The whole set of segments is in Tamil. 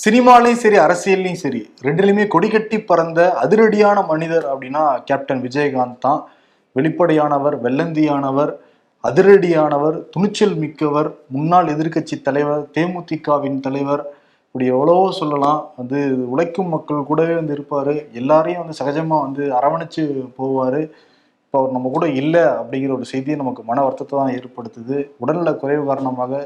சினிமாலையும் சரி அரசியல்லையும் சரி ரெண்டுலையுமே கொடிகட்டி பறந்த அதிரடியான மனிதர் அப்படின்னா கேப்டன் விஜயகாந்த் தான். வெளிப்படையானவர் வெள்ளந்தியானவர் அதிரடியானவர் துணிச்சல் மிக்கவர் முன்னாள் எதிர்க்கட்சி தலைவர் தேமுதிகவின் தலைவர் இப்படி எவ்வளவோ சொல்லலாம். வந்து உழைக்கும் மக்கள் கூடவே வந்து இருப்பார். எல்லாரையும் வந்து சகஜமாக வந்து அரவணைச்சு போவார். இப்போ அவர் நம்ம கூட இல்லை அப்படிங்கிற ஒரு செய்தியை நமக்கு மன வருத்தத்தை தான் ஏற்படுத்துது. உடல்நல குறைவு காரணமாக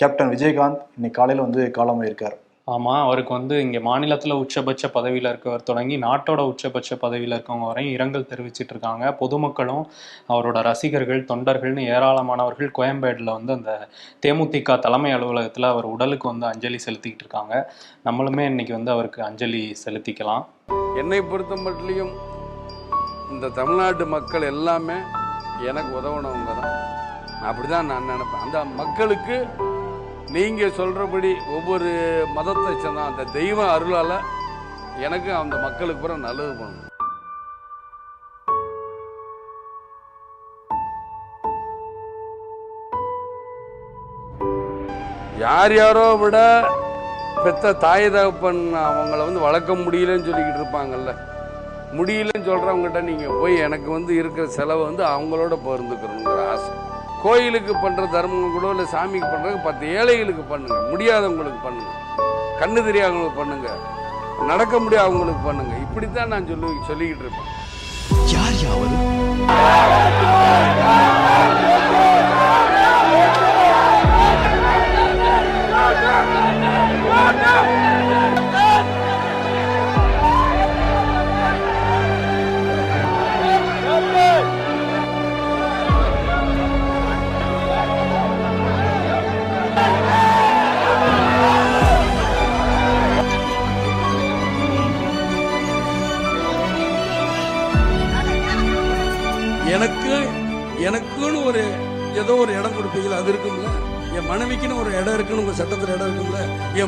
கேப்டன் விஜயகாந்த் இன்னைக்கு காலையில் வந்து காலமாயிருக்கார். ஆமாம் அவருக்கு வந்து இங்கே மாநிலத்தில் உச்சபட்ச பதவியில் இருக்கவர் தொடங்கி நாட்டோட உச்சபட்ச பதவியில் இருக்கவங்க வரையும் இரங்கல் தெரிவிச்சிட்டு இருக்காங்க. பொதுமக்களும் அவரோட ரசிகர்கள் தொண்டர்கள்னு ஏராளமானவர்கள் கோயம்பேடில் வந்து அந்த தேமுதிக தலைமை அலுவலகத்தில் அவர் உடலுக்கு வந்து அஞ்சலி செலுத்திக்கிட்டு இருக்காங்க. நம்மளுமே இன்னைக்கு வந்து அவருக்கு அஞ்சலி செலுத்திக்கலாம். என்னை பொறுத்த மட்டும் இந்த தமிழ்நாட்டு மக்கள் எல்லாமே எனக்கு உதவுனவங்க தான். அப்படி தான் நான் நினைப்பேன். அந்த மக்களுக்கு நீங்கள் சொல்கிறபடி ஒவ்வொரு மதத்தை சேர்ந்த அந்த தெய்வ அருளால் எனக்கு அந்த மக்களுக்கு பிறகு நல்லது பண்ணணும் யார் யாரோ விட பெத்த தாய் தகப்பன் அவங்கள வந்து வளர்க்க முடியலன்னு சொல்லிக்கிட்டு இருப்பாங்கல்ல. முடியலன்னு சொல்கிறவங்ககிட்ட நீங்கள் போய் எனக்கு வந்து இருக்கிற செலவை வந்து அவங்களோட பகிர்ந்துக்கணுங்கிற கோயிலுக்கு பண்ணுற தர்மம் கூட இல்லை சாமிக்கு பண்ணுறது பத்து ஏழைகளுக்கு பண்ணுங்க. முடியாதவங்களுக்கு பண்ணுங்க. கண்ணு தெரியாதவங்களுக்கு பண்ணுங்க. நடக்க முடியாதவங்களுக்கு பண்ணுங்க. இப்படித்தான் நான் சொல்லி சொல்லிக்கிட்டு இருப்பேன். யார் யாவது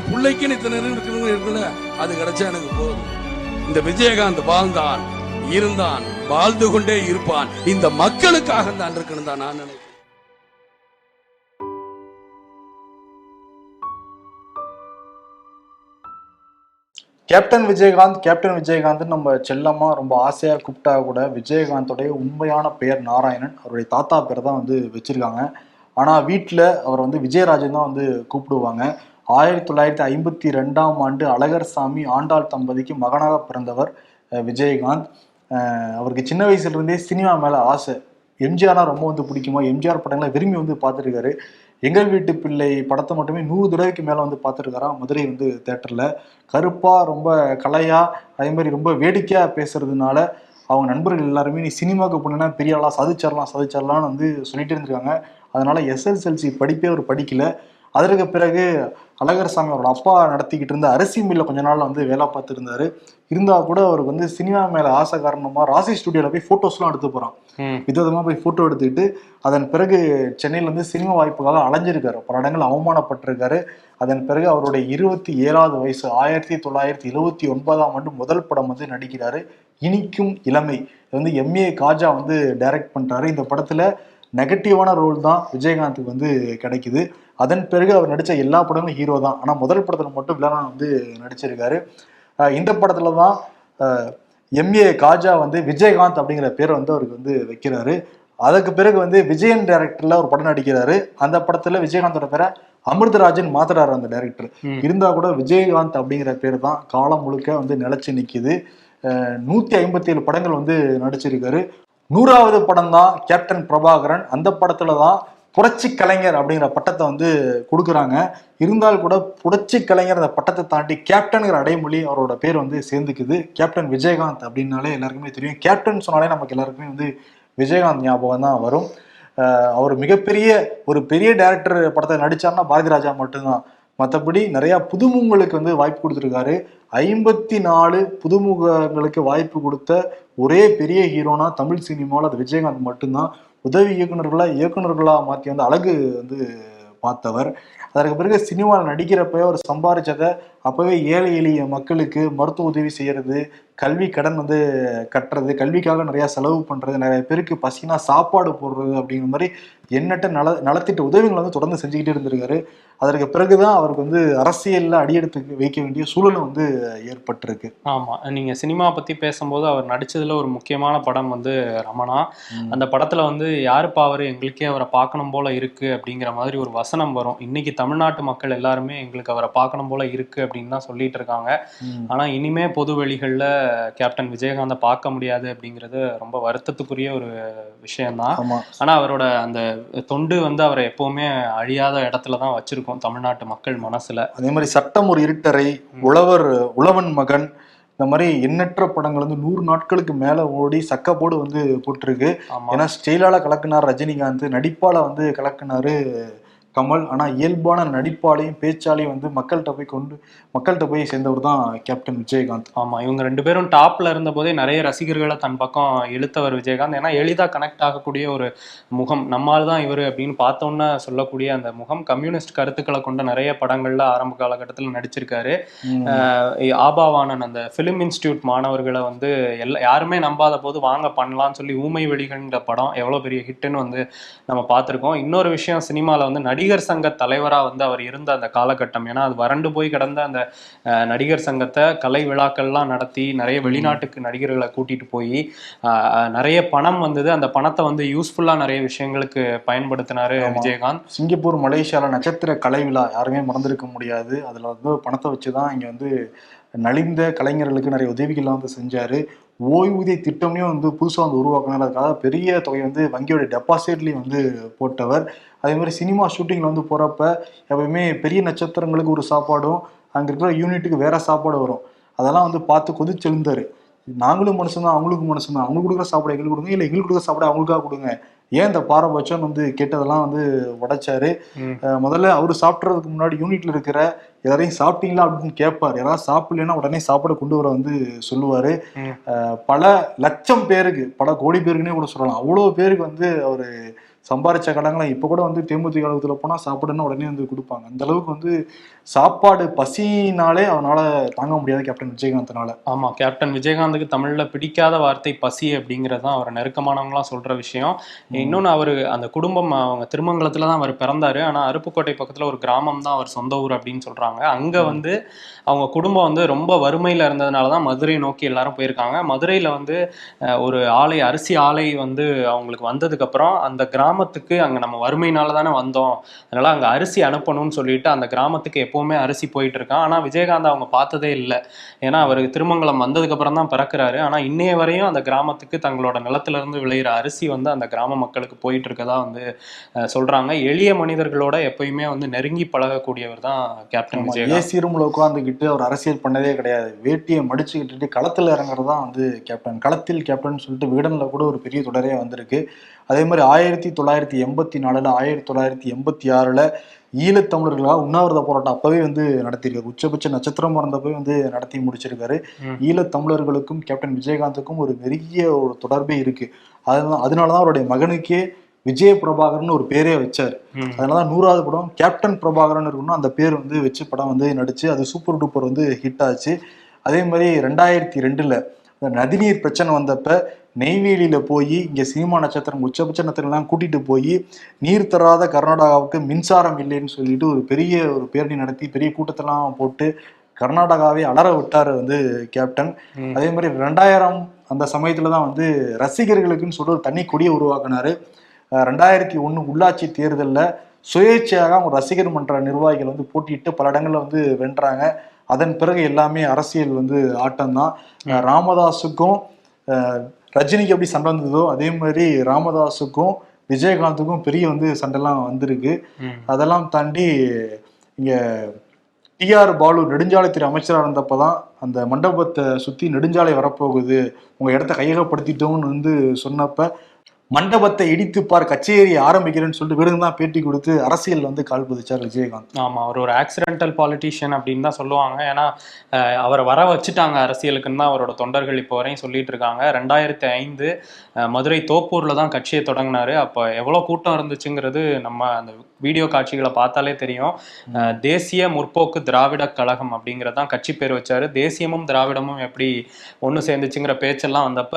என் பிள்ளைக்குன்னு இத்தனை இடம் இருக்குல்ல அது கிடைச்சா எனக்கு போதும். இந்த விஜயகாந்த் வாழ்ந்தான் இருந்தான் வாழ்ந்து கொண்டே இருப்பான். இந்த மக்களுக்காக தான் இருக்கணும் தான் நான் நினைக்கிறேன். கேப்டன் விஜயகாந்த் கேப்டன் விஜயகாந்த் நம்ம செல்லமா ரொம்ப ஆசையா கூப்பிட்டா கூட விஜயகாந்தோடைய உண்மையான பெயர் நாராயணன். அவருடைய தாத்தா பேர் தான் வந்து வச்சிருக்காங்க. ஆனா வீட்டில் அவர் வந்து விஜயராஜன் தான் வந்து கூப்பிடுவாங்க. ஆயிரத்தி தொள்ளாயிரத்தி ஐம்பத்தி ரெண்டாம் ஆண்டு அழகர் சாமி ஆண்டாள் தம்பதிக்கு மகனாக பிறந்தவர் விஜயகாந்த். அவருக்கு சின்ன வயசுலேருந்தே சினிமா மேலே ஆசை. எம்ஜிஆர்னா ரொம்ப வந்து பிடிக்குமா? எம்ஜிஆர் படங்களை விரும்பி வந்து பார்த்துருக்காரு. எங்கள் வீட்டு பிள்ளை படத்தை மட்டுமே நூறு தடவைக்கு மேலே வந்து பார்த்துருக்காராம் மதுரை வந்து தேட்டரில். கருப்பாக ரொம்ப கலையாக அதே மாதிரி ரொம்ப வேடிக்கையாக பேசுறதுனால அவங்க நண்பர்கள் எல்லாருமே நீ சினிமாவுக்கு போனேன்னா பெரிய ஆளாக சாதிச்சிடலாம் சாதிச்சிடலாம்னு வந்து சொல்லிட்டு இருந்திருக்காங்க. அதனால் எஸ்எஸ்எல்சி படிப்பே அவர் படிக்கல. அதற்கு பிறகு அழகர் சாமி அவரோட அப்பா நடத்திக்கிட்டு இருந்த அரிசி மில்ல கொஞ்ச நாள் வந்து வேலை பார்த்துருந்தாரு. இருந்தா கூட அவருக்கு வந்து சினிமா மேல ஆசை காரணமா ராசி ஸ்டுடியோல போய் போட்டோஸ்லாம் எடுத்து போறான். ம். விதவிதமா போய் போட்டோ எடுத்துக்கிட்டு அதன் பிறகு சென்னையில இருந்து சினிமா வாய்ப்புக்காக அலைஞ்சிருக்காரு. பல இடங்கள் அவமானப்பட்டிருக்காரு. அதன் பிறகு அவருடைய இருபத்தி ஏழாவது வயசு ஆயிரத்தி தொள்ளாயிரத்தி எழுவத்தி ஒன்பதாம் ஆண்டு முதல் படம் வந்து நடிக்கிறாரு. இனிக்கும் இளமை. வந்து எம்ஏ காஜா வந்து டைரக்ட் பண்றாரு. இந்த படத்துல நெகட்டிவான ரோல் தான் விஜயகாந்துக்கு வந்து கிடைக்குது. அதன் பிறகு அவர் நடிச்ச எல்லா படங்களும் ஹீரோ தான். ஆனா முதல் படத்துல மட்டும் வில்லனா வந்து நடிச்சிருக்காரு. இந்த படத்துல தான் எம்ஏ காஜா வந்து விஜயகாந்த் அப்படிங்கிற பேரை வந்து அவருக்கு வந்து வைக்கிறாரு. அதுக்கு பிறகு வந்து விஜயன் டைரக்டர்ல ஒரு படம் நடிக்கிறாரு. அந்த படத்துல விஜயகாந்தோட பேரை அமிர்தராஜன் மாத்துறாரு அந்த டைரக்டர் ம். இருந்தா கூட விஜயகாந்த் அப்படிங்கிற பேர் தான் காலம் முழுக்க வந்து நிலைச்சு நிக்குது. அஹ் நூத்தி ஐம்பத்தி ஏழு படங்கள் வந்து நடிச்சிருக்காரு. நூறாவது படம் தான் கேப்டன் பிரபாகரன். அந்த படத்துல தான் புரட்சி கலைஞர் அப்படிங்கிற பட்டத்தை வந்து கொடுக்குறாங்க. இருந்தால் கூட புரட்சி கலைஞர் அந்த பட்டத்தை தாண்டி கேப்டனுங்கிற அடைமொழி அவரோட பேர் வந்து சேர்ந்துக்குது. கேப்டன் விஜயகாந்த் அப்படின்னாலே எல்லாருக்குமே தெரியும். கேப்டன் சொன்னாலே நமக்கு எல்லாருக்குமே வந்து விஜயகாந்த் ஞாபகம் தான் வரும். அவர் மிகப்பெரிய ஒரு பெரிய டேரக்டர் படத்தை நடிச்சாருன்னா பாரதி ராஜா மட்டும்தான். மற்றபடி நிறையா புதுமுகங்களுக்கு வந்து வாய்ப்பு கொடுத்துருக்காரு. ஐம்பத்தி நாலு புதுமுகங்களுக்கு வாய்ப்பு கொடுத்த ஒரே பெரிய ஹீரோனா தமிழ் சினிமாவில் அது விஜயகாந்த் மட்டும்தான். உதவி இயக்குநர்களாக இயக்குநர்களாக மாற்றி வந்து அழகு வந்து பார்த்தவர். அதற்கு பிறகு சினிமாவில் நடிக்கிறப்ப அவர் சம்பாரிச்சதை அப்போவே ஏழை எளிய மக்களுக்கு மருத்துவ உதவி செய்கிறது கல்வி கடன் வந்து கட்டுறது கல்விக்காக நிறைய செலவு பண்றது நிறைய பேருக்கு பசினா சாப்பாடு போடுறது அப்படிங்கிற மாதிரி எண்ணற்ற நல நலத்திட்ட உதவிகளை வந்து தொடர்ந்து செஞ்சுக்கிட்டே இருந்திருக்காரு. அதற்கு பிறகுதான் அவருக்கு வந்து அரசியல்ல அடியெடுத்து வைக்க வேண்டிய சூழல் வந்து ஏற்பட்டிருக்கு. ஆமா. நீங்க சினிமா பத்தி பேசும்போது அவர் நடிச்சதுல ஒரு முக்கியமான படம் வந்து ரமணா. அந்த படத்துல வந்து யாருப்பா அவரு? எங்களுக்கே அவரை பார்க்கணும் போல இருக்கு அப்படிங்கிற மாதிரி ஒரு வசனம் வரும். இன்னைக்கு தமிழ்நாட்டு மக்கள் எல்லாருமே எங்களுக்கு அவரை பார்க்கணும் போல இருக்கு அப்படின்னு தான் சொல்லிட்டு இருக்காங்க. ம். ஆனா இனிமே பொது வெளிகள்ல கேப்டன் விஜயகாந்தை பார்க்க முடியாது அப்படிங்கிறது ரொம்ப வருத்தத்துக்குரிய ஒரு விஷயம்தான். ஆமா. ஆனா அவரோட அந்த தொண்டு வந்து அவரை எப்பவுமே அழியாத இடத்துல தான் வச்சிருக்கோம் தமிழ்நாட்டு மக்கள் மனசுல. அதே மாதிரி சட்டம் ஒரு இருட்டறை உழவர் உழவன் மகன் இந்த மாதிரி எண்ணற்ற படங்கள் வந்து நூறு நாட்களுக்கு மேல ஓடி சக்கப்போடு வந்து போட்டிருக்கு. ஏன்னா ஸ்டைலால கலக்குனார் ரஜினிகாந்த் நடிப்பால வந்து கலக்குனாரு கமல் ஆனா இயல்பான நடிப்பாலையும் பேச்சாலையும் வந்து மக்கள்கிட்ட போய் கொண்டு மக்கள்கிட்ட போய் சேர்ந்தவர் தான் கேப்டன் விஜயகாந்த். ஆமா இவங்க ரெண்டு பேரும் டாப்ல இருந்த போதே நிறைய ரசிகர்களை தன் பக்கம் இழுத்தவர் விஜயகாந்த். ஏன்னா எளிதா கனெக்ட் ஆகக்கூடிய ஒரு முகம் நம்மால் தான் இவர் அப்படின்னு பார்த்தோன்னே சொல்லக்கூடிய அந்த முகம் கம்யூனிஸ்ட் கருத்துக்களை கொண்ட நிறைய படங்கள்ல ஆரம்ப காலகட்டத்தில் நடிச்சிருக்காரு. ஆபாவானன் அந்த ஃபிலிம் இன்ஸ்டியூட் மாணவர்களை வந்து எல்லா யாருமே நம்பாத போது வாங்க பண்ணலாம்னு சொல்லி ஊமை வெளிகள்ன்ற படம் எவ்வளோ பெரிய ஹிட்டுன்னு வந்து நம்ம பார்த்துருக்கோம். இன்னொரு விஷயம் சினிமாவில் வந்து நடிகர் சங்க தலைவராக வந்து அவர் இருந்த அந்த காலகட்டம். ஏன்னா அது வறண்டு போய் கிடந்த அந்த நடிகர் சங்கத்தை கலை விழாக்கள்லாம் நடத்தி நிறைய வெளிநாட்டுக்கு நடிகர்களை கூட்டிட்டு போய் நிறைய பணம் வந்தது. அந்த பணத்தை வந்து யூஸ்ஃபுல்லாக நிறைய விஷயங்களுக்கு பயன்படுத்தினாரு. விஜயகாந்த். சிங்கப்பூர் மலேசியால நட்சத்திர கலை விழா யாருமே மறந்திருக்க முடியாது. அதுல வந்து பணத்தை வச்சுதான் இங்க வந்து நலிந்த கலைஞர்களுக்கு நிறைய உதவிகள்லாம் வந்து செஞ்சாரு. ஓய்வூதிய திட்டமையும் வந்து புதுசாக வந்து உருவாக்கினார் அதுக்காக பெரிய தொகை வந்து வங்கியோட டெபாசிட்லேயும் வந்து போட்டவர். அதே மாதிரி சினிமா ஷூட்டிங்கில் வந்து போகிறப்ப எப்பவுமே பெரிய நட்சத்திரங்களுக்கு ஒரு சாப்பாடும் அங்கே இருக்கிற யூனிட்டுக்கு வேற சாப்பாடு வரும். அதெல்லாம் வந்து பார்த்து கொதிச்செழுந்தார் நாங்களும் மனுஷன் அவங்களுக்கும் மனுஷன் தான் அவங்களுக்கு கொடுக்குற சாப்பாடு எங்களுக்கு கொடுங்க இல்லை எங்களுக்கு கொடுக்குற சாப்பாடு அவங்களுக்காக கொடுங்க. ஏன் இந்த பாரபட்சம் வந்து கேட்டதெல்லாம் வந்து உடைச்சாரு? முதல்ல அவர் சாப்பிட்றதுக்கு முன்னாடி யூனிட்ல இருக்கிற எல்லாரையும் சாப்பிட்டீங்களா அப்படின்னு கேட்பார் யாராவது சாப்பிடலைன்னா உடனே சாப்பாடு கொண்டு வர வந்து சொல்லுவாரு. பல லட்சம் பேருக்கு பல கோடி பேருக்குன்னே கூட சொல்லலாம். அவ்வளோ பேருக்கு வந்து அவர் சம்பாரிச்ச கடங்களை இப்போ கூட வந்து தேமுதிக கழகத்தில் போனால் சாப்பிடுன்னா உடனே வந்து கொடுப்பாங்க. அந்த அளவுக்கு வந்து சாப்பாடு பசினாலே அவனால தாங்க முடியாது கேப்டன் விஜயகாந்தனால. ஆமா கேப்டன் விஜயகாந்துக்கு தமிழ்ல பிடிக்காத வார்த்தை பசி அப்படிங்கிறது தான் அவர் நெருக்கமானவங்களாம் சொல்ற விஷயம். இன்னொன்னு அவரு அந்த குடும்பம் அவங்க திருமங்கலத்துல தான் அவர் பிறந்தாரு. ஆனா அருப்புக்கோட்டை பக்கத்துல ஒரு கிராமம் தான் அவர் சொந்த ஊர் அப்படின்னு சொல்றாங்க. அங்க வந்து அவங்க குடும்பம் வந்து ரொம்ப வறுமையில இருந்ததுனால தான் மதுரை நோக்கி எல்லாரும் போயிருக்காங்க. மதுரையில வந்து ஒரு ஆலை அரிசி ஆலை வந்து அவங்களுக்கு வந்ததுக்கு அப்புறம் அந்த கிராமத்துக்கு அங்க நம்ம வறுமையினால தானே வந்தோம். அதனால அங்க அரிசி அனுப்பணும்னு சொல்லிட்டு அந்த கிராமத்துக்கு எப்பவுமே அரிசி போயிட்டு இருக்கான் ஆனா விஜயகாந்த் அவங்க பார்த்ததே இல்லை. ஏன்னா அவருக்கு திருமங்கலம் வந்ததுக்கு அப்புறம் தான் பிறக்கிறாரு. ஆனா இன்னைய வரையும் அந்த கிராமத்துக்கு தங்களோட நிலத்துல இருந்து விளையிற அரிசி வந்து அந்த கிராம மக்களுக்கு போயிட்டு இருக்கதா வந்து சொல்றாங்க. எளிய மனிதர்களோட எப்பயுமே வந்து நெருங்கி பழகக்கூடியவர் தான் கேப்டன் விஜயகாந்த். ஏசி ரூம்ல உட்காந்துக்கிட்டு அவர் அரசியல் பண்ணதே கிடையாது. வேட்டியை மடிச்சுக்கிட்டு களத்தில் இறங்குறது தான் வந்து கேப்டன் களத்தில் கேப்டன் சொல்லிட்டு விகடன்ல கூட ஒரு பெரிய தொடரே வந்திருக்கு. அதே மாதிரி ஆயிரத்தி தொள்ளாயிரத்தி எண்பத்தி நாலுல ஆயிரத்தி தொள்ளாயிரத்தி எண்பத்தி ஆறுல ஈழத்தமிழர்களாக உண்ணாவிரத போராட்டம் அப்பவே வந்து நடத்தியிருக்காரு. உச்சபட்ச நட்சத்திரம் பிறந்தப்பவே வந்து நடத்தி முடிச்சிருக்காரு. ஈழத்தமிழர்களுக்கும் கேப்டன் விஜயகாந்துக்கும் ஒரு பெரிய ஒரு தொடர்பே இருக்கு. அதுதான் அதனாலதான் அவருடைய மகனுக்கே விஜய பிரபாகர்னு ஒரு பேரே வச்சார். அதனாலதான் நூறாவது படம் கேப்டன் பிரபாகரன் இருக்கணும் அந்த பேர் வந்து வச்சு படம் வந்து நடிச்சு அது சூப்பர் டூப்பர் வந்து ஹிட் ஆச்சு. அதே மாதிரி ரெண்டாயிரத்தி ரெண்டுல நதிநீர் பிரச்சனை வந்தப்ப நெய்வேலியில போய் இங்க சினிமா நட்சத்திரம் உச்சபட்ச நட்சத்திரம்லாம் கூட்டிட்டு போய் நீர் தராத கர்நாடகாவுக்கு மின்சாரம் இல்லைன்னு சொல்லிட்டு ஒரு பெரிய ஒரு பேரணி நடத்தி பெரிய கூட்டத்தெல்லாம் போட்டு கர்நாடகாவே அலற விட்டாரு வந்து கேப்டன். அதே மாதிரி ரெண்டாயிரம் அந்த சமயத்துல தான் வந்து ரசிகர்களுக்குன்னு சொல்லிட்டு ஒரு தனி கொடியை உருவாக்குனாரு. ரெண்டாயிரத்தி ஒண்ணு உள்ளாட்சி தேர்தல்ல சுயேட்சையாக அவங்க ரசிகர் மன்ற நிர்வாகிகள் வந்து போட்டியிட்டு பல இடங்கள்ல வந்து வென்றாங்க. அதன் பிறகு எல்லாமே அரசியல் வந்து ஆட்டம் தான் ராமதாஸுக்கும் ரஜினிக்கு எப்படி சண்டை வந்ததோ அதே மாதிரி ராமதாஸுக்கும் விஜயகாந்துக்கும் பெரிய வந்து சண்டைலாம் வந்திருக்கு. அதெல்லாம் தாண்டி இங்க டிஆர் பாலு நெடுஞ்சாலைத்துறை அமைச்சராக இருந்தப்பதான் அந்த மண்டபத்தை சுத்தி நெடுஞ்சாலை வரப்போகுது உங்க இடத்த கையகப்படுத்திட்டோம்னு வந்து சொன்னப்ப மண்டபத்தை இடித்துப்பார் கச்சேரி ஆரம்பிக்கிறேன்னு சொல்லிட்டு விடுங்க தான் பேட்டி கொடுத்து அரசியல் வந்து கால் புதிச்சார் விஜயகாந்த். ஆமா அவர் ஒரு ஆக்சிடென்டல் பாலிட்டிஷியன் அப்படின்னு தான் சொல்லுவாங்க. ஏன்னா அவரை வர வச்சுட்டாங்க அரசியலுக்குன்னு தான் அவரோட தொண்டர்கள் இப்போ வரையும் சொல்லிட்டு இருக்காங்க. ரெண்டாயிரத்தி ஐந்து மதுரை தோப்பூர்ல தான் கட்சியை தொடங்கினாரு. அப்போ எவ்வளோ கூட்டம் இருந்துச்சுங்கிறது நம்ம அந்த வீடியோ காட்சிகளை பார்த்தாலே தெரியும். தேசிய முற்போக்கு திராவிட கழகம் அப்படிங்கறதான் கட்சி பேர் வச்சாரு. தேசியமும் திராவிடமும் எப்படி ஒன்று சேர்ந்துச்சுங்கிற பேச்செல்லாம் வந்தப்ப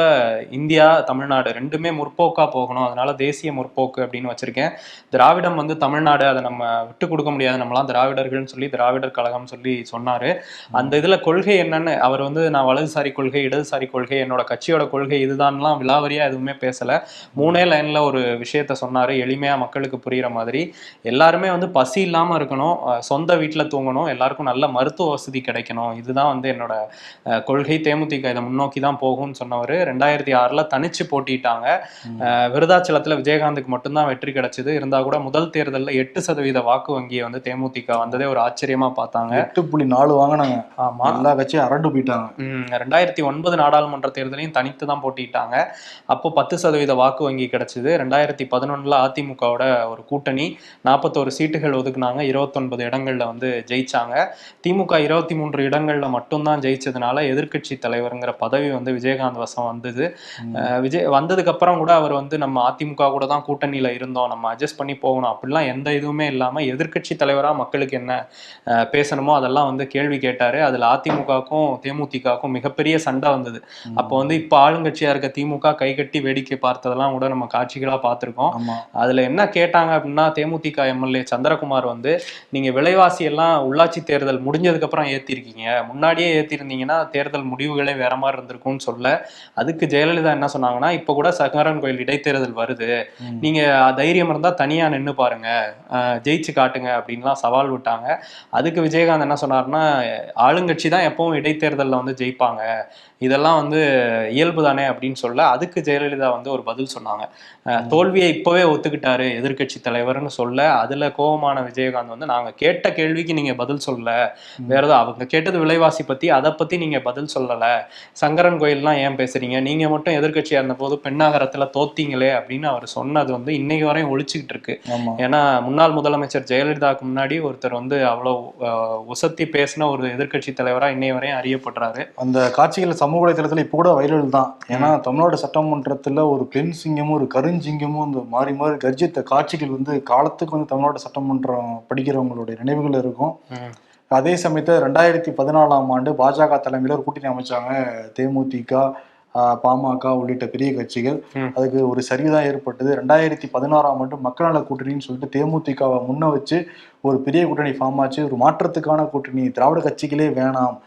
இந்தியா தமிழ்நாடு ரெண்டுமே முற்போக்கா போகணும். அதனால தேசிய முற்போக்கு அப்படின்னு வச்சிருக்கேன். திராவிடம் வந்து தமிழ்நாடு அதை நம்ம விட்டு கொடுக்க முடியாது. நம்மலாம் திராவிடர்கள்னு சொல்லி திராவிடர் கழகம் சொல்லி சொன்னாரு. அந்த இதுல கொள்கை என்னன்னு அவர் வந்து நான் வலதுசாரி கொள்கை இடதுசாரி கொள்கை என்னோட கட்சியோட கொள்கை இதுதான்லாம் விலாவரியா எதுவுமே பேசல. மூணே லைன்ல ஒரு விஷயத்த சொன்னாரு. எளிமையா மக்களுக்கு புரியுற மாதிரி. எல்லாருமே வந்து பசி இல்லாம இருக்கணும் சொந்த வீட்டுல தூங்கணும் எல்லாருக்கும் நல்ல மருத்துவ வசதி கிடைக்கணும். இதுதான் வந்து என்னோட கொள்கை. தேமுதிக இதை முன்னோக்கி தான் போகும்னு சொன்னவர். ரெண்டாயிரத்தி ஆறுல தனிச்சு போட்டிட்டாங்க. விருதாச்சலத்துல விஜயகாந்துக்கு மட்டும்தான் வெற்றி கிடைச்சது. இருந்தா கூட முதல் தேர்தல்ல எட்டு சதவீத வாக்கு வங்கியை வந்து தேமுதிக வந்ததே ஒரு ஆச்சரியமா பார்த்தாங்க. எட்டு புள்ளி நாலு வாங்கினாங்க. ஆமா. எல்லா கட்சியும் அரண்டு போயிட்டாங்க. ரெண்டாயிரத்தி ஒன்பது நாடாளுமன்ற தேர்தலையும் தனித்து தான் போட்டிட்டாங்க. அப்போ பத்து சதவீத வாக்கு வங்கி கிடைச்சது. ரெண்டாயிரத்தி பதினொன்னுல அதிமுகவோட ஒரு கூட்டணி. நாற்பத்தோரு சீட்டுகள் ஒதுக்குனாங்க. இருபத்தொன்பது இடங்கள்ல வந்து ஜெயிச்சாங்க. திமுக இருபத்தி மூன்று இடங்கள்ல மட்டும்தான் ஜெயிச்சதுனால எதிர்க்கட்சி தலைவருங்கிற பதவி வந்து விஜயகாந்த் வசம் வந்தது. விஜய் வந்ததுக்கு அப்புறம் கூட அவர் வந்து நம்ம அதிமுக கூட தான் கூட்டணியில இருந்தோம். நம்ம அட்ஜஸ்ட் பண்ணி போகணும். அப்படிலாம் எந்த இதுவுமே இல்லாம எதிர்க்கட்சி தலைவரா மக்களுக்கு என்ன பேசணுமோ அதெல்லாம் வந்து கேள்வி கேட்டாரு. அதுல அதிமுகவுக்கும் தேமுதிகவுக்கும் மிகப்பெரிய சண்டை வந்தது. அப்போ வந்து இப்ப ஆளுங்கட்சியா இருக்க திமுக கைகட்டி வேடிக்கை பார்த்ததெல்லாம் கூட நம்ம காட்சிகளா பார்த்திருக்கோம். அதுல என்ன கேட்டாங்க அப்படின்னா தேமுதிக எம்எல்ஏ சந்திரகுமார் வந்து நீங்க விலைவாசி எல்லாம் உள்ளாட்சி தேர்தல் முடிஞ்சதுக்கு அப்புறம் ஏத்திருக்கீங்க. முன்னாடியே ஏத்திருந்தீங்கன்னா தேர்தல் முடிவுகளே வேற மாதிரி இருந்திருக்கும்னு சொல்ல அதுக்கு ஜெயலலிதா என்ன சொன்னாங்கன்னா இப்ப கூட சங்கரன் கோயில் இடைத்தேர்தல் வருது. நீங்க தைரியம் இருந்தா தனியா நின்னு பாருங்க. ஜெயிச்சு காட்டுங்க அப்படின்லாம் சவால் விட்டாங்க. அதுக்கு விஜயகாந்த் என்ன சொன்னாருன்னா ஆளுங்கட்சி தான் எப்பவும் இடைத்தேர்தல்ல வந்து ஜெயிப்பாங்க. இதெல்லாம் வந்து இயல்பு தானே அப்படின்னு சொல்ல அதுக்கு ஜெயலலிதா வந்து ஒரு பதில் சொன்னாங்க. தோல்வியை இப்பவே ஒத்துக்கிட்டாரு எதிர்க்கட்சி தலைவர்னு சொல்ல அதுல கோபமான விஜயகாந்த் வந்து நாங்க கேட்ட கேள்விக்கு நீங்க பதில் சொல்லல. வேற ஏதோ அவங்க கேட்டது விலைவாசி பத்தி அதை பத்தி நீங்க பதில் சொல்லல. சங்கரன் கோயில்லாம் ஏன் பேசுறீங்க? நீங்க மட்டும் எதிர்க்கட்சியா இருந்த போது பெண்ணாகரத்துல தோத்தீங்களே அப்படின்னு அவர் சொன்னது வந்து இன்னைக்கு வரையும் ஒழிச்சுக்கிட்டு இருக்கு. ஏன்னா முன்னாள் முதலமைச்சர் ஜெயலலிதாவுக்கு முன்னாடி ஒருத்தர் வந்து அவ்வளவு அஹ், உசத்தி பேசின ஒரு எதிர்க்கட்சி தலைவரா இன்னைய வரையும் அறியப்படுறாரு. அந்த காட்சிகள் சமூக வலைதளத்துல இப்போ கூட வைரல் தான். ஏன்னா தமிழ்நாடு சட்டமன்றத்துல ஒரு பெண் சிங்கமும் ஒரு கருஞ்சிங்கமும் இந்த மாறி மாறி கர்ஜித்த காட்சிகள் வந்து காலத்துக்கு வந்து தமிழ்நாடு சட்டமன்றம் படிக்கிறவங்களுடைய நினைவுகள் இருக்கும். அதே சமயத்துல ரெண்டாயிரத்தி பதினாலாம் ஆண்டு பாஜக தலைமையில ஒரு கூட்டணி அமைச்சாங்க. தேமுதிக பாமக உள்ளிட்ட பெரிய கட்சிகள். அதுக்கு ஒரு சரிதான் ஏற்பட்டது. ரெண்டாயிரத்தி பதினாறாம் ஆண்டு மக்கள் நல கூட்டணின்னு சொல்லிட்டு தேமுதிகவை முன்ன வச்சு ஒரு பெரிய கூட்டணி ஃபார்ம் ஆச்சு. ஒரு மாற்றத்துக்கான கூட்டணி திராவிட கட்சிகளே வேணாம்.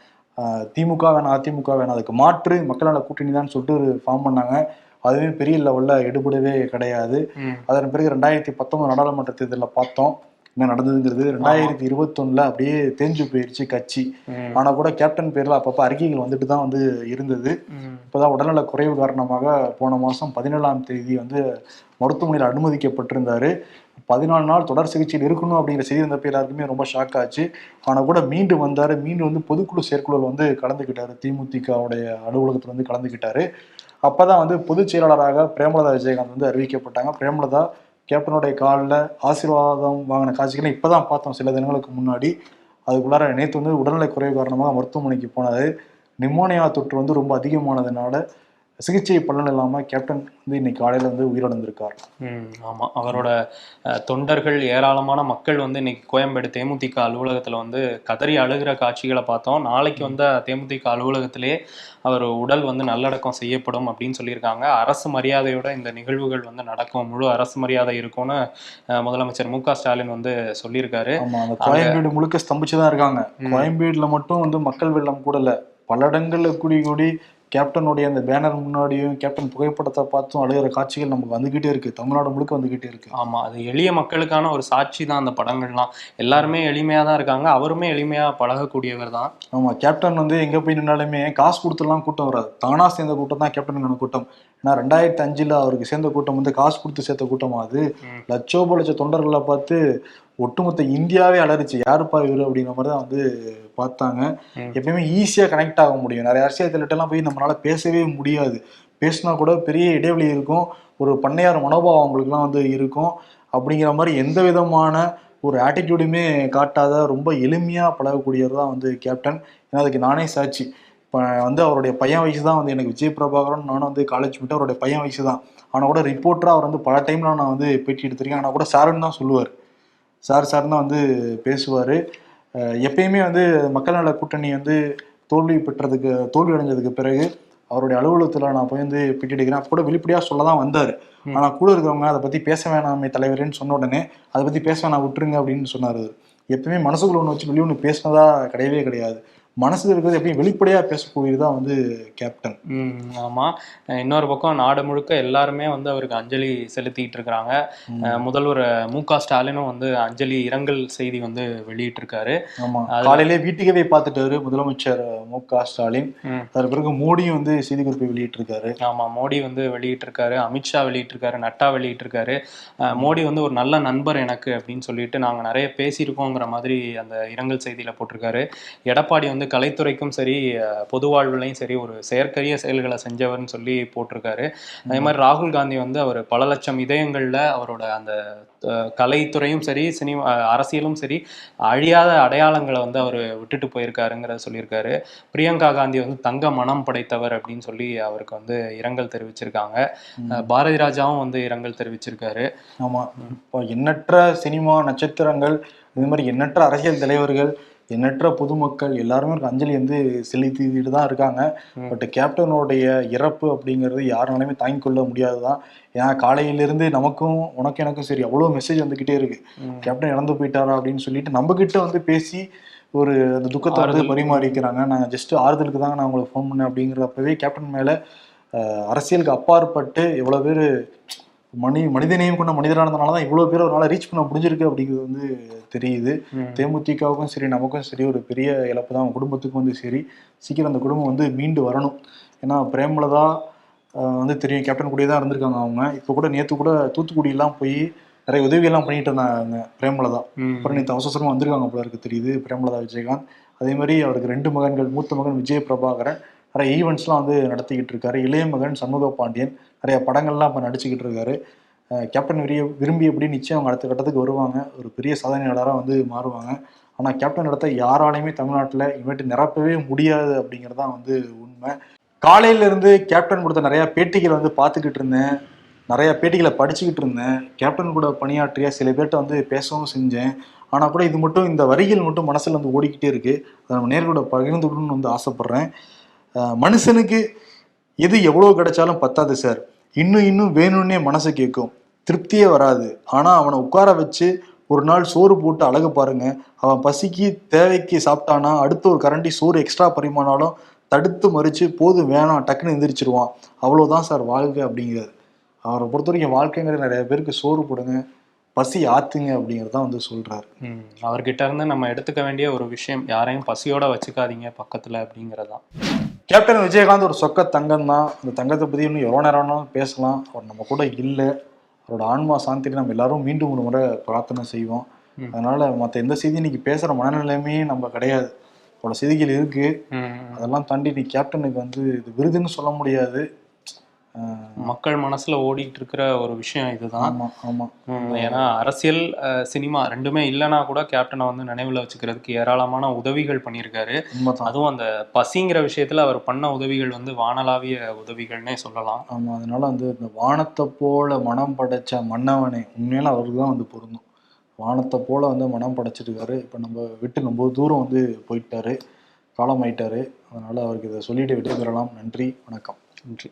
திமுக வேணாம் அதிமுக வேணாம் அதுக்கு மாற்று மக்கள் நல கூட்டணி தான் சொல்லிட்டு ஒரு ஃபார்ம் பண்ணாங்க. அதுவே பெரிய லெவல்ல எடுபடவே கிடையாது. அதன் பிறகு ரெண்டாயிரத்தி பத்தொன்பது நாடாளுமன்ற தேர்தலில் பார்த்தோம். என்ன நடந்ததுங்கிறது ரெண்டாயிரத்தி இருபத்தொன்னுல அப்படியே தேஞ்சு போயிருச்சு கட்சி. ம். ஆனா கூட கேப்டன் பேர்ல அப்பப்ப அறிக்கைகள் வந்துட்டு தான் வந்து இருந்தது. இப்பதான் உடல்நல குறைவு காரணமாக போன மாசம் பதினேழாம் தேதி வந்து மருத்துவமனையில் அனுமதிக்கப்பட்டிருந்தாரு. பதினாலு நாள் தொடர் சிகிச்சையில் இருக்கணும் அப்படிங்கிற செய்தி இருந்தப்ப எல்லாருக்குமே ரொம்ப ஷாக் ஆச்சு. ஆனால் கூட மீண்டு வந்தார். மீண்டு வந்து பொதுக்குழு செயற்குழுவில் வந்து கலந்துக்கிட்டார். திமுகவுடைய அலுவலகத்தில் வந்து கலந்துக்கிட்டாரு. அப்பதான் வந்து பொதுச் செயலாளராக பிரேமலதா விஜயகாந்த் வந்து அறிவிக்கப்பட்டாங்க. பிரேமலதா கேப்டனுடைய காலில் ஆசீர்வாதம் வாங்கின காட்சிகளை இப்போ தான் பார்த்தோம். சில தினங்களுக்கு முன்னாடி. அதுக்குள்ளார நேற்று வந்து உடல்நலை குறைவு காரணமாக மருத்துவமனைக்கு போனாரு. நிமோனியா தொற்று வந்து ரொம்ப அதிகமானதுனால சிகிச்சை பலன் இல்லாம கேப்டன் வந்து இன்னைக்கு காலையில வந்து உயிரிழந்திருக்கார். ம், ஆமா. அவரோட தொண்டர்கள் ஏராளமான மக்கள் வந்து இன்னைக்கு கோயம்பேடு தேமுதிக அலுவலகத்துல வந்து கதறி அழுகிற காட்சிகளை பார்த்தோம். நாளைக்கு வந்து தேமுதிக அலுவலகத்திலே அவர் உடல் வந்து நல்லடக்கம் செய்யப்படும் அப்படின்னு சொல்லியிருக்காங்க. அரசு மரியாதையோட இந்த நிகழ்வுகள் வந்து நடக்கும். முழு அரசு மரியாதை இருக்கும்னு முதலமைச்சர் மு க ஸ்டாலின் வந்து சொல்லியிருக்காரு. கோயம்பேடு முழுக்க ஸ்தம்பிச்சுதான் இருக்காங்க. ம். கோயம்பேடுல மட்டும் வந்து மக்கள் வெள்ளம் கூட இல்ல. பல இடங்கள்ல கூடி கூடி கேப்டனுடைய அந்த பேனர் முன்னாடியும் கேப்டன் புகைப்படத்தை பார்த்தும் அழுகிற காட்சிகள் நமக்கு வந்துகிட்டே இருக்கு. தமிழ்நாடு முழுக்க வந்துகிட்டே இருக்கு. ஆமா அது எளிய மக்களுக்கான ஒரு சாட்சி தான் அந்த படங்கள்லாம். எல்லாருமே எளிமையா தான் இருக்காங்க. அவருமே எளிமையா பழகக்கூடியவர் தான். ஆமா கேப்டன் வந்து எங்க போய் நின்னாலுமே காசு கொடுத்துலாம் கூட்டம் வராது. தானா சேர்ந்த கூட்டம் தான் கேப்டனுக்கான கூட்டம். ஏன்னா ரெண்டாயிரத்தி அஞ்சுல அவருக்கு சேர்ந்த கூட்டம் வந்து காசு கொடுத்து சேர்த்த கூட்டமா அது. லட்சோப லட்ச தொண்டர்களை பார்த்து ஒட்டுமொத்த இந்தியாவே அலறிச்சு. யாருப்பா இவரு அப்படிங்கிற மாதிரி தான் வந்து பார்த்தாங்க. எப்பயுமே ஈஸியா கனெக்ட் ஆக முடியும். நிறைய அரசியல் தலைவர்கிட்டலாம் போய் நம்மளால பேசவே முடியாது. பேசினா கூட பெரிய இடைவெளி இருக்கும். ஒரு பண்ணையார் மனோபாவம் அவங்களுக்குலாம் வந்து இருக்கும். அப்படிங்கிற மாதிரி எந்த விதமான ஒரு ஆட்டிடியூடுமே காட்டாத ரொம்ப எளிமையாக பழகக்கூடியவர் தான் வந்து கேப்டன் ஏன்னா அதுக்கு நானே சாட்சி. இப்போ வந்து அவருடைய பையன் வயசு தான் வந்து எனக்கு விஜய் பிரபாகரன் நானும் வந்து காலேஜ் போயிட்டு அவருடைய பையன் வயசு தான். ஆனால் கூட ரிப்போர்ட்டராக அவர் வந்து பல டைம்ல நான் வந்து பேட்டி எடுத்திருக்கேன். ஆனால் கூட சாருன்னு தான் சொல்லுவார். சார் சார் தான் வந்து பேசுவார். எப்பயுமே வந்து மக்கள் நல கூட்டணி வந்து தோல்வி பெற்றதுக்கு தோல்வி அடைஞ்சதுக்கு பிறகு அவருடைய அலுவலகத்தில் நான் போய் வந்து பேட்டி எடுக்கிறேன் அப்ப கூட வெளிப்படையாக சொல்ல தான் வந்தார். ஆனால் கூட இருக்கிறவங்க அதை பற்றி பேச வேணாமே தலைவரேன்னு சொன்ன உடனே அதை பற்றி பேச வேணாம் விட்டுருங்க அப்படின்னு சொன்னார். எப்பயுமே மனசுக்குள்ள ஒன்று வச்சு வெளியே ஒன்று பேசினதா கிடையவே கிடையாது. மனசுல இருக்கிறது எப்பயும் வெளிப்படையாக பேசக்கூடியது தான் வந்து கேப்டன். ஆமாம் இன்னொரு பக்கம் நாடு முழுக்க எல்லாருமே வந்து அவருக்கு அஞ்சலி செலுத்திட்டு இருக்கிறாங்க. முதல்வர் மு க ஸ்டாலினும் வந்து அஞ்சலி இரங்கல் செய்தி வந்து வெளியிட்டிருக்காரு. ஆமா. அதுல- காலையிலே வீட்டுக்கே போய் பார்த்துட்டாரு முதலமைச்சர் மு க ஸ்டாலின். அதற்கு பிறகு மோடியும் வந்து செய்திக்குறிப்பை வெளியிட்டிருக்காரு. ஆமா மோடி வந்து வெளியிட்டிருக்காரு. அமித்ஷா வெளியிட்டிருக்காரு. நட்டா வெளியிட்டிருக்காரு. மோடி வந்து ஒரு நல்ல நண்பர் எனக்கு அப்படின்னு சொல்லிட்டு நாங்க நிறைய பேசியிருக்கோங்கிற மாதிரி அந்த இரங்கல் செய்தியில போட்டிருக்காரு. எடப்பாடி வந்து கலைத்துறைக்கும் சரி பொது வாழ்வுலையும் சரி ஒரு செயற்கரிய செயல்களை செஞ்சவர்னு சொல்லி போட்டிருக்காரு. அதே மாதிரி ராகுல் காந்தி வந்து அவர் பல லட்சம் இதயங்கள்ல அவரோட அந்த கலைத்துறையும் சரி சினிமா அரசியலும் சரி அழியாத அடையாளங்களை வந்து அவர் விட்டுட்டு போயிருக்காருங்கிறத சொல்லியிருக்காரு. பிரியங்கா காந்தி வந்து தங்க மனம் படைத்தவர் அப்படின்னு சொல்லி அவருக்கு வந்து இரங்கல் தெரிவிச்சிருக்காங்க. பாரதி ராஜாவும் வந்து இரங்கல் தெரிவிச்சிருக்காரு. ஆமா. இப்போ எண்ணற்ற சினிமா நட்சத்திரங்கள் இது மாதிரி எண்ணற்ற அரசியல் தலைவர்கள் எண்ணற்ற பொதுமக்கள் எல்லாருமே ஒரு அஞ்சலி வந்து செலுத்திட்டு தான் இருக்காங்க. பட் கேப்டனுடைய இறப்பு அப்படிங்கிறது யாருனாலுமே தாங்கிக் கொள்ள முடியாதுதான் ஏன்னா காலையிலிருந்து நமக்கும் உனக்கு எனக்கும் சரி அவ்வளோ மெசேஜ் வந்துகிட்டே இருக்கு. கேப்டன் இறந்து போயிட்டாரா அப்படின்னு சொல்லிட்டு நம்ம கிட்ட வந்து பேசி ஒரு அந்த துக்கத்தை வந்து. பரிமாறிக்கிறாங்க நாங்கள் ஜஸ்ட் ஆறுதலுக்கு தாங்க நான் உங்களுக்கு ஃபோன் பண்ணேன் அப்படிங்கிறப்பவே கேப்டன் மேலே அரசியலுக்கு அப்பாற்பட்டு எவ்வளோ பேர் மனி மனிதநேயம் கொண்ட மனிதரானதுனால தான் இவ்வளோ பேர் ஒரு நாளை ரீச் பண்ண முடிஞ்சிருக்கு அப்படிங்கிறது வந்து தெரியுது. தேமுதிகவுக்கும் சரி நமக்கும் சரி ஒரு பெரிய இழப்பு தான். அவங்க குடும்பத்துக்கும் வந்து சரி சீக்கிரம் அந்த குடும்பம் வந்து மீண்டு வரணும். ஏன்னா பிரேமலதா வந்து தெரியும் கேப்டன் கூடயே தான் இருந்திருக்காங்க அவங்க. இப்போ கூட நேற்று கூட தூத்துக்குடியெல்லாம் போய் நிறைய உதவியெல்லாம் பண்ணிட்டு இருந்தாங்க பிரேமலதா. அப்புறம் நேற்று அவசரமாக வந்திருக்காங்க போல இருக்கு தெரியுது பிரேமலதா விஜயகாந்த். அதே மாதிரி அவருக்கு ரெண்டு மகன்கள் மூத்த மகன் விஜய பிரபாகரன் நிறைய ஈவெண்ட்ஸ்லாம் வந்து நடத்திக்கிட்டு இருக்காரு. இளைய மகன் சண்முக பாண்டியன் நிறைய படங்கள்லாம் இப்போ நடிச்சுக்கிட்டு இருக்காரு. கேப்டன் விரிய விரும்பி எப்படி நிச்சயம் அவங்க அடுத்த கட்டத்துக்கு வருவாங்க. ஒரு பெரிய சாதனையாளராக வந்து மாறுவாங்க. ஆனால் கேப்டன் இடத்த யாராலையுமே தமிழ்நாட்டில் இனிமேட்டு நிரப்பவே முடியாது அப்படிங்கிறது தான் வந்து உண்மை. காலையிலேருந்து கேப்டன் கொடுத்த நிறையா பேட்டிகளை வந்து பார்த்துக்கிட்டு இருந்தேன். நிறையா பேட்டிகளை படிச்சுக்கிட்டு இருந்தேன். கேப்டன் கூட பணியாற்றிய சில பேர்கிட்ட வந்து பேசவும் செஞ்சேன். ஆனால் கூட இது மட்டும் இந்த வரிகள் மட்டும் மனசில் வந்து ஓடிக்கிட்டே இருக்குது அதை நம்ம நேர்களோட பகிர்ந்துக்கணும்னு வந்து ஆசைப்பட்றேன். மனுஷனுக்கு எது எவ்வளோ கிடைச்சாலும் பத்தாது சார் இன்னும் இன்னும் வேணும்னே மனசு கேட்கும். திருப்தியே வராது. ஆனால் அவனை உட்கார வச்சு ஒரு நாள் சோறு போட்டு அழகு பாருங்க. அவன் பசிக்கு தேவைக்கு சாப்பிட்டானா அடுத்த ஒரு கரண்டி சோறு எக்ஸ்ட்ரா பரிமாணாலும் தடுத்து மறிச்சு போதும் வேணாம் டக்குன்னு எந்திரிச்சிருவான். அவ்வளோதான் சார் வாழ்க்கை அப்படிங்கிறது அவரை பொறுத்த வரைக்கும் வாழ்க்கைங்கிறது நிறைய பேருக்கு சோறு போடுங்க பசி ஆத்துங்க அப்படிங்கிறது தான் வந்து சொல்றாரு. அவர்கிட்ட இருந்து நம்ம எடுத்துக்க வேண்டிய ஒரு விஷயம் யாரையும் பசியோட வச்சுக்காதீங்க பக்கத்துல அப்படிங்கறதுதான் கேப்டன் விஜயகாந்த் ஒரு சொக்க தங்கம் தான் அந்த தங்கத்தை பற்றி இன்னும் எவ்வளோ நேரம் வேணாலும் பேசலாம். அவர் நம்ம கூட இல்லை. அவரோட ஆன்மா சாந்திக்கு நம்ம எல்லாரும் மீண்டும் ஒரு முறை பிரார்த்தனை செய்வோம். அதனால மற்ற எந்த செய்தியும் இன்னைக்கு பேசுகிற மனநிலையுமே நம்ம கிடையாது அவ்வளோ செய்திகள் இருக்கு. அதெல்லாம் தாண்டி நீ கேப்டனுக்கு வந்து இது விருதுன்னு சொல்ல முடியாது மக்கள் மனசுல ஓடிட்டு இருக்கிற ஒரு விஷயம் இதுதான். ஏன்னா அரசியல் சினிமா ரெண்டுமே இல்லைன்னா கூட கேப்டனை வந்து நினைவுல வச்சுக்கிறதுக்கு ஏராளமான உதவிகள் பண்ணியிருக்காரு. அதுவும் அந்த பசிங்கிற விஷயத்துல அவர் பண்ண உதவிகள் வந்து வானளாவிய உதவிகள்னே சொல்லலாம். ஆமா அதனால வந்து இந்த வானத்தை போல மனம் படைச்ச மன்னவனே உண்மையில அவருக்கு தான் வந்து பொருந்தும். வானத்தை போல வந்து மனம் படைச்சிருக்காரு. இப்போ நம்ம விட்டு ரொம்ப தூரம் வந்து போயிட்டாரு. காலமாயிட்டாரு. அதனால அவருக்கு இதை சொல்லிட்டு விட்டு பெறலாம் நன்றி வணக்கம். நன்றி.